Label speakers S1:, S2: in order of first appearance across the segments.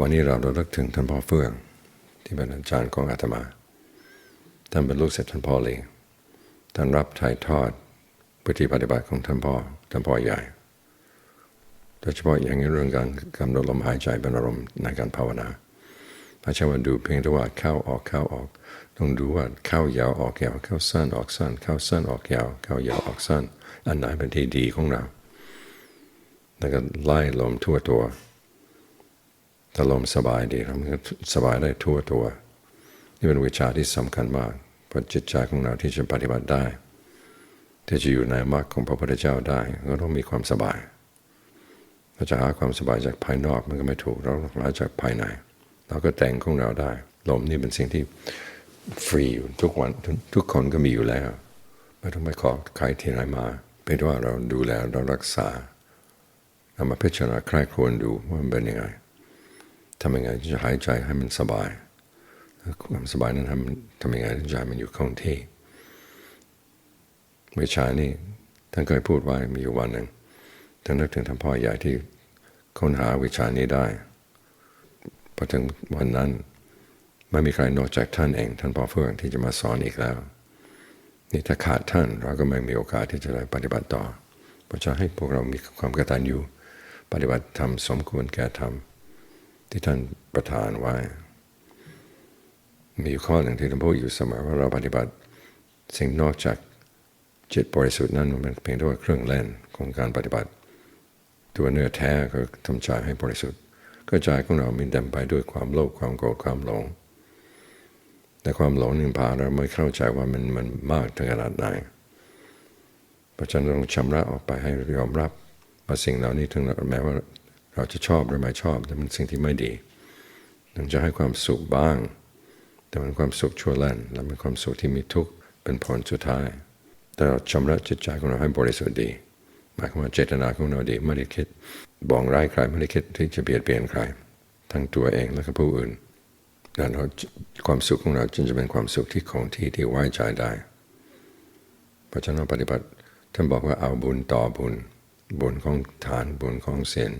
S1: วันนี้เราระลึกถึงท่านพ่อเฟื่อง ที่เป็นอาจารย์ของอาตมา ท่านเป็นลูกศิษย์ท่านพ่อเลยท่านรับถ่ายทอดปฏิปฏิบัติของท่านพ่อท่านพ่อใหญ่โดยเฉพาะอย่างในเรื่องการกำหนดลมหายใจเป็นอารมณ์ในการภาวนาไม่ใช่ว่าดูเพียงแต่ว่าเข้าออกเข้าออก ต้องดูว่าเข้ายาวออกยาวเข้าสั้นออกสั้น เข้าสั้นออกยาวเข้ายาวออกสั้น อันไหนเป็นที่ดีของเราแล้วก็ไล่ลมทั่วตัว ถ้าลมสบายดีเราก็สบายได้ทั่วตัว นี่เป็นวิชาที่สำคัญมากเพราะจิตใจของเราที่จะปฏิบัติได้ ที่จะอยู่ในมรรคของพระพุทธเจ้าได้ ก็ต้องมีความสบายเราจะหาความสบายจากภายนอกมันก็ไม่ถูกเราต้องหาจากภายในเราก็แต่งของเราได้ ลมนี่เป็นสิ่งที่ฟรีทุกวันทุกคนก็มีอยู่แล้วไม่ต้องไปขอใครที่ไหนมาเป็นว่าเราดูแลเรารักษาเรามาพิจารณาใครควรดูว่ามันเป็นยังไง ทำยังไงจะหายใจให้มันสบาย ความสบายนั้นทำทำยังไงใจมันอยู่คงที่วิชานี่ท่านเคยพูดไว้มีอยู่วันหนึ่งท่านนึกถึงท่านพ่อใหญ่ที่ค้นหาวิชานี้ได้พอถึงวันนั้นไม่มีใครนอกจากท่านเอง ท่านพ่อเฟื่องที่จะมาสอนอีกแล้ว นี่ถ้าขาดท่านเราก็ไม่มีโอกาสที่จะได้ปฏิบัติต่อเพราะจะให้พวกเรามีความกตัญญูปฏิบัติธรรมสมควรแก่ธรรม ที่ท่านประทานไว้ มีข้อหนึ่งที่ท่านพูดอยู่เสมอว่าเราปฏิบัติสิ่งนอกจากจิตบริสุทธิ์นั้นมันเป็นเพียงแต่าเครื่องเล่นของการปฏิบัติ ตัวเนื้อแท้ก็ทำใจให้บริสุทธิ์ก็ใจของเรามีเต็มไปด้วยความโลภความโกรธความหลง แต่ความหลงหนึ่งพาเราไม่เข้าใจว่ามันมันมากถึงขนาดไหนเพราะฉะนั้นต้องชำระออกไปให้ยอมรับว่าสิ่งเหล่านี้ถึงแม้ว่า เราจะชอบหรือไม่ชอบแต่มันสิ่งที่ไม่ดี มันจะให้ความสุขบ้าง แต่มันความสุขชั่วแล่นและเป็นความสุขที่มีทุกข์เป็นผลสุดท้าย แต่เราชำระจิตใจของเราให้บริสุทธิ์ดีหมายความว่าเจตนาของเราดีไม่ได้คิดบองร้ายใครไม่ได้คิดที่จะเบียดเบียนใคร ทั้งตัวเองและก็ผู้อื่นดังนั้นความสุขของเราจึงจะเป็นความสุขที่คงที่ที่ไว้ใจได้เพราะฉะนั้นปฏิบัติท่านบอกว่าเอาบุญต่อบุญ บุญของฐานบุญของเศีล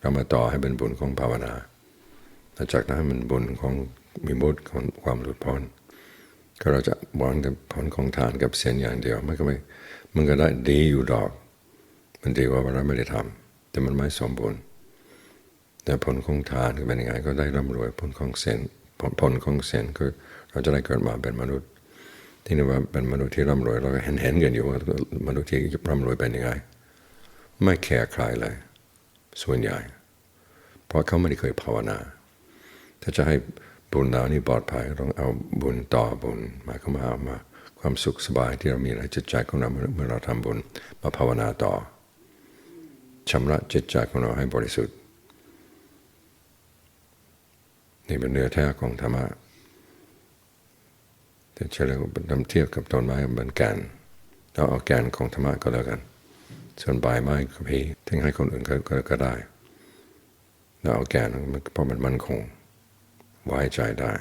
S1: เรามาต่อให้เป็นบุญของภาวนาแล้จากนั้นมันบุญของมีมุตของความหลุดพ้นก็เราจะหวังแต่ผลของทานกับเศีลอย่างเดียวมันก็ไม่มันก็ได้ดีอยู่ดอก มันดีกว่าเราไม่ได้ทำแต่มันไม่สมบูรณ์แต่ผลของทานเป็นยังไงก็ได้ร่ำรวยผลของเศีลผลผลของเศีลคือเราจะได้เกิดมาเป็นมนุษย์ ที่นี่ว่าเป็นมนุษย์ที่ร่ำรวยเราก็เห็นเห็นกันอยู่ว่ามนุษย์ที่ร่ำรวยเป็นยังไง ไม่แคร์ใครเลย ส่วนใหญ่ เพราะเขาไม่ได้เคยภาวนา ถ้าจะให้บุญเรานี่ปลอดภัยต้องเอาบุญต่อบุญมาเข้ามาเอามาความสุขสบายที่เรามีในจิตใจของเราเมื่อเราทำบุญมาภาวนาต่อชำระจิตใจของเราให้บริสุทธิ์นี่เป็นเนื้อแท้ของธรรมะแต่เฉลี่ยนำเทียบกับต้นไม้เป็นแกนเราเอาแกนของธรรมะก็แล้วกัน ส่วนใบไม้ก็พี่ทิ้งให้คนอื่นก็ก็ได้เราเอาแก่นเพราะมันมั่นคง ไว้ใจได้